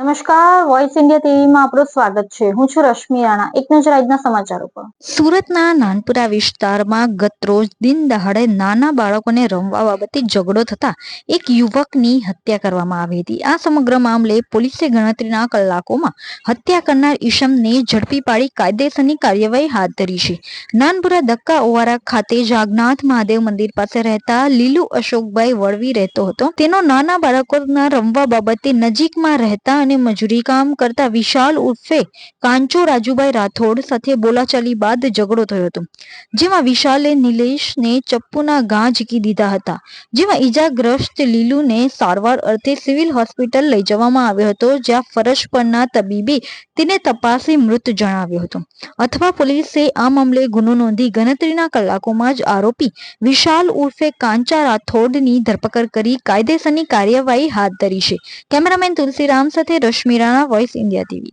નમસ્કાર voice India ટીવીમાં આપણું સ્વાગત છે. હું છું રશ્મિ રાણા. એક નજર આજના સમાચારો પર. સુરતના નાનપુરા વિસ્તારમાં ગત રોજ દિન દહાડે નાના બાળકોને રમવા બાબતે ઝઘડો થતા એક યુવકની હત્યા કરવામાં આવી હતી. આ સમગ્ર મામલે પોલીસે ગણતરીના કલાકોમાં હત્યા કરનાર ઈશમને ઝડપી પાડી કાયદેસરની કાર્યવાહી હાથ ધરી છે. નાનપુરા દક્કા ઓવારા ખાતે જાગનાથ મહાદેવ મંદિર પાસે રહેતા લીલુ અશોકભાઈ વળવી રહેતો હતો. તેનો નાના બાળકોના રમવા બાબતે નજીકમાં રહેતા અને મજૂરી કામ કરતા વિશાલ ઉર્ફે કાંચો રાજુભાઈ રાઠોડ સાથે બોલાચાલી બાદ ઝઘડો થયો હતો. જેમાં વિશાલે નિલેશને ચપ્પુના ઘા ઝીકી દીધા હતા. જેમાં ઈજાગ્રસ્ત લીલુને સારવાર અર્થે સિવિલ હોસ્પિટલ લઈ જવામાં આવ્યો હતો, જ્યાં ફરજ પરના તબીબે તેને તપાસી મૃત જણાવ્યો હતો. અથવા પોલીસે આ મામલે ગુનો નોંધી ગણતરીના કલાકોમાં જ આરોપી વિશાલ ઉર્ફે કાંચા રાઠોડની ધરપકડ કરી કાયદેસરની કાર્યવાહી હાથ ધરી છે. કેમેરામેન તુલસીરામ સાથે Rashmi Rana voice India TV